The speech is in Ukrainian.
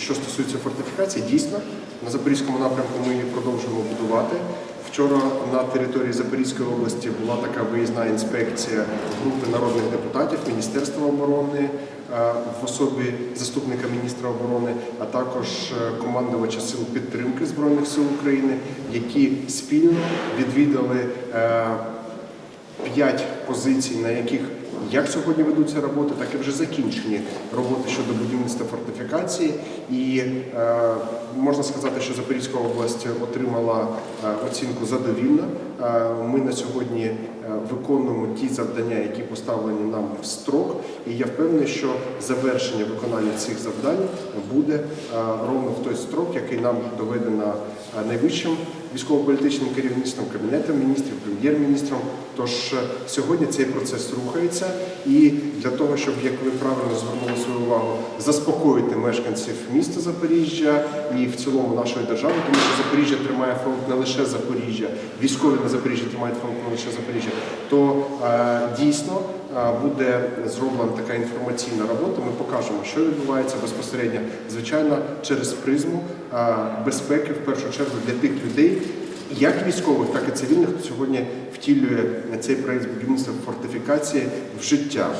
що стосується фортифікації, дійсно на Запорізькому напрямку ми її продовжуємо будувати. Вчора на території Запорізької області була така виїзна інспекція групи народних депутатів Міністерства оборони е, в особі заступника міністра оборони, а також е, командувача сил підтримки Збройних сил України, які спільно відвідали е, п'ять позицій, на яких як сьогодні ведуться роботи, так і вже закінчені роботи щодо будівництва фортифікації. І е, можна сказати, що Запорізька область отримала е, оцінку задовільно. Е, ми на сьогодні е, виконуємо ті завдання, які поставлені нам в строк. І я впевнений, що завершення виконання цих завдань буде ровно в той строк, який нам доведено найвищим військово-політичним керівництвом, кабінетом міністрів, прем'єр-міністром. Тож е, сьогодні цей процес рухається, і для того, щоб, як ви правильно звернули свою увагу, заспокоїти мешканців міста Запоріжжя і в цілому нашої держави, тому що Запоріжжя тримає фронт не лише Запоріжжя, військові на Запоріжжі тримають фронт не лише Запоріжжя, то е, дійсно е, буде зроблена така інформаційна робота. Ми покажемо, що відбувається безпосередньо, звичайно, через призму е, безпеки, в першу чергу, для тих людей, як військових, так і цивільних, сьогодні втілює цей проєкт будівництва фортифікації в життя.